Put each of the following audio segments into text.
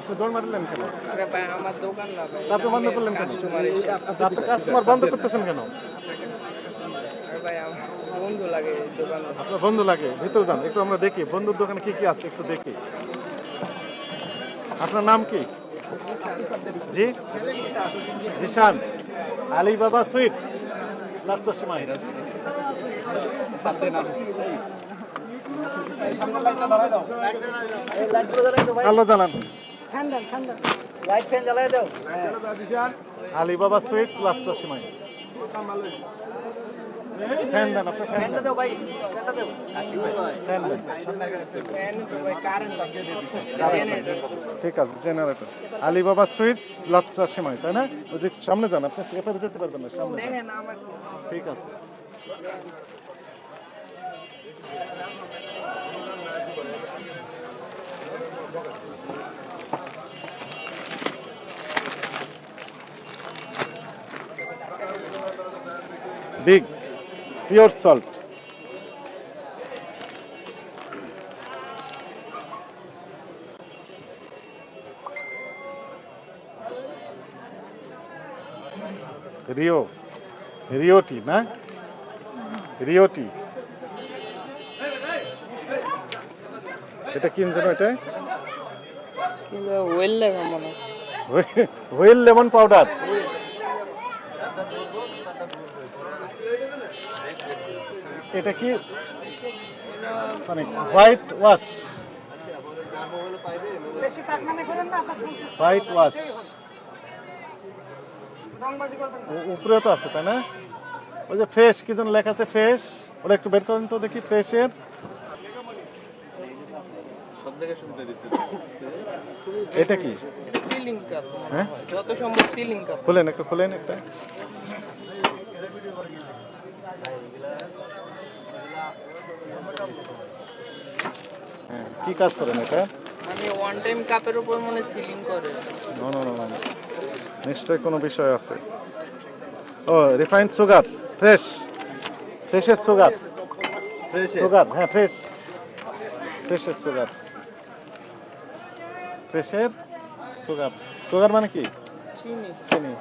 আপনি দৌড় মারলেন কেন? আরে ভাই আমার দোকান না ভাই। আপনি বন্ধ করলেন কেন? আপনি কাস্টমার বন্ধ করতেছেন কেন? আরে ভাই আমার বন্ধু লাগে এই আপনার বন্ধু লাগে ভিতরে যান একটু আমরা দেখি বন্ধুর দোকানে কি কি আছে একটু দেখি। আপনার নাম কি? জি? জিশান আলী বাবা সুইটস লাচ্চা সিমাই। আলো জ্বালান লাইট ফ্যান জ্বালাই দাও। আলী বাবা সুইটস ফ্যান দেন আপনি ফ্যান দেন। ভাই ফ্যান দেন। ফ্যান তো ঠিক আছে জেনারেটর আলী বাবা সুইটস লাচ্চা সিমাই তাই না? ওই যে সামনে যান আপনি সেখানে যেতে পারবেন না সামনে ঠিক আছে। বিগ পিওর সল্ট রিও রিওটি না রিওটি এটা কি যেন এটা? ওয়েল মনে লেমন পাউডার। এটা কি? সরি হোয়াইট ওয়াশ বেশি পাকনামে করেন না আপনার হোয়াইট ওয়াশ রংবাজি উপরে তো আছে তাই না? ওই যে ফ্রেশ কি যেন লেখা আছে ফ্রেশ ওটা একটু বের করেন তো দেখি ফ্রেশের এটা কি? সিলিং কাপ হ্যাঁ? যত সম্ভব সিলিং কাপ খুলেন একটু খুলেন একটা। কি কাজ করেন এটা? মানে ওয়ান টাইম কাপের উপর মনে সিলিং করে। নো নো নো নো নিশ্চয়ই কোনো বিষয় আছে। ও রিফাইন্ড সুগার ফ্রেশ ফ্রেশের সুগার ফ্রেশ সুগার হ্যাঁ ফ্রেশ ফ্রেশের সুগার ফ্রেশের সুগার সুগার মানে কি? চিনি। চিনি।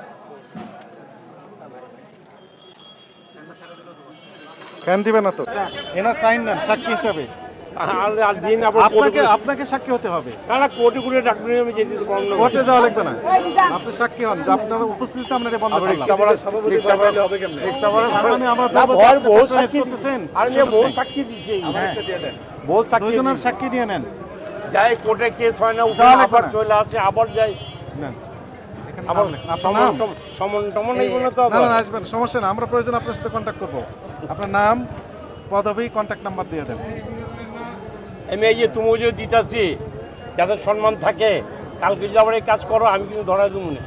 ফ্যান দিবে না তো? এনার সাইন দেন সাক্ষী হিসাবে। আর আর দিন আপনাকে আপনাকে সাক্ষী হতে হবে। না না কোটি কোটি ডাক্তার আমি যেতে পারব কোর্টে যাওয়া লাগবে না। আপনি সাক্ষী হন যে আপনার উপস্থিতিতে আমরা এটা বন্ধ বহু সাক্ষী করতেছেন। আর বহু সাক্ষী দিচ্ছে হ্যাঁ। বহু সাক্ষী সাক্ষী দিয়ে নেন। যাই কোর্টে কেস হয় না আবার চলে আসে আবার যাই। না আসবেন। সমস্যা না আমরা প্রয়োজন আপনার সাথে কন্ট্যাক্ট করব। আপনার নাম পদবি কন্ট্যাক্ট নাম্বার দিয়ে দেন। আমি এই যে তুমি যদি দিতেছি, যাদের সম্মান থাকে, কালকে যদি আবার এই কাজ করো, আমি কিন্তু ধরা দেবো না।